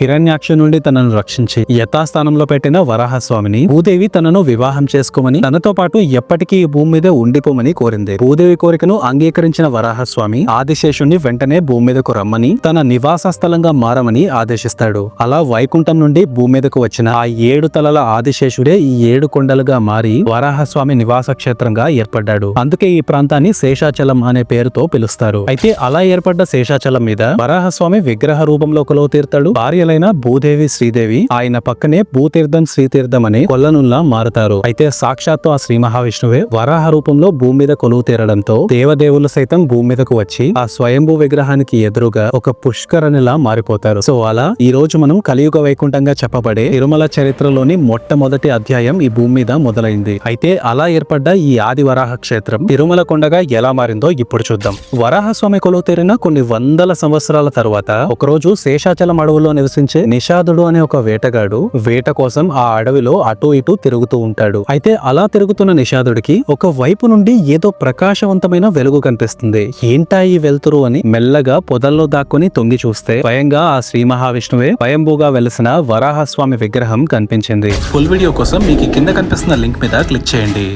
హిరణ్యాక్ష నుండి తనను రక్షించి యథాస్థానంలో పెట్టిన వరాహస్వామిని భూదేవి తనను వివాహం చేసుకోమని తనతో పాటు ఎప్పటికీ ఈ భూమి మీద ఉండిపోమని కోరింది. భూదేవి కోరికను అంగీకరించిన వరాహస్వామి ఆదిశేషుణ్ణి వెంటనే భూమి మీదకు రమ్మని తన నివాస స్థలంగా మారమని ఆదేశిస్తాడు. అలా వైకుంఠం నుండి భూమి మీదకు వచ్చిన ఆ ఏడు తలల ఆదిశేషుడే ఈ ఏడు కొండలుగా మారి వరాహస్వామి నివాస క్షేత్రంగా ఏర్పడ్డాడు. అందుకే ఈ ప్రాంతాన్ని శేషాచలం అనే పేరుతో పిలుస్తారు. అయితే అలా ఏర్పడ్డ శేషాచలం మీద వరాహస్వామి విగ్రహ రూపంలో కొలువు తీర్తాడు. భార్యలైన భూదేవి శ్రీదేవి ఆయన పక్కనే భూతీర్థం శ్రీతీర్థం అనే కొల్లనుల్లా మారుతారు. అయితే సాక్షాత్తు ఆ శ్రీ మహావిష్ణువే వరాహ రూపంలో భూమి మీద కొలువు తీరడంతో దేవదేవులు సైతం భూమి మీదకు వచ్చి ఆ స్వయంభూ విగ్రహానికి ఎదురుగా ఒక పుష్కరణిలా మారిపోతారు. సో అలా ఈ రోజు మనం కలియుగ వైకుంఠంగా చెప్పబడే తిరుమల చరిత్రలోని మొట్టమొదటి అధ్యాయం ఈ భూమి మీద మొదలైంది. అయితే అలా ఏర్పడ్డ ఈ ఆది వరాహ క్షేత్రం తిరుమల కొండగా ఎలా మారిందో ఇప్పుడు చూద్దాం. వరాహస్వామి కొలువు తీరిన కొన్ని వందల సంవత్సరాల తర్వాత ఒకరోజు శేషాచలం అడవుల్లో నివసించే నిషాదుడు అనే ఒక వేటగాడు వేట కోసం ఆ అడవిలో అటు ఇటు తిరుగుతూ ఉంటాడు. అయితే అలా తిరుగుతున్న నిషాదుడికి ఒక వైపు నుండి ఏదో ప్రకాశవంతమైన వెలుగు కనిపిస్తుంది. ఏంటా ఈ వెలుతురు అని మెల్లగా పొదల్లో దాక్కుని తొంగి చూస్తే స్వయంగా ఆ శ్రీ మహావిష్ణువే స్వయంభూగా వెలిసిన వరాహస్వామి విగ్రహం కనిపించింది. ఫుల్ వీడియో కోసం మీకు కింద కనిపిస్తున్న లింక్ మీద క్లిక్ చేయండి.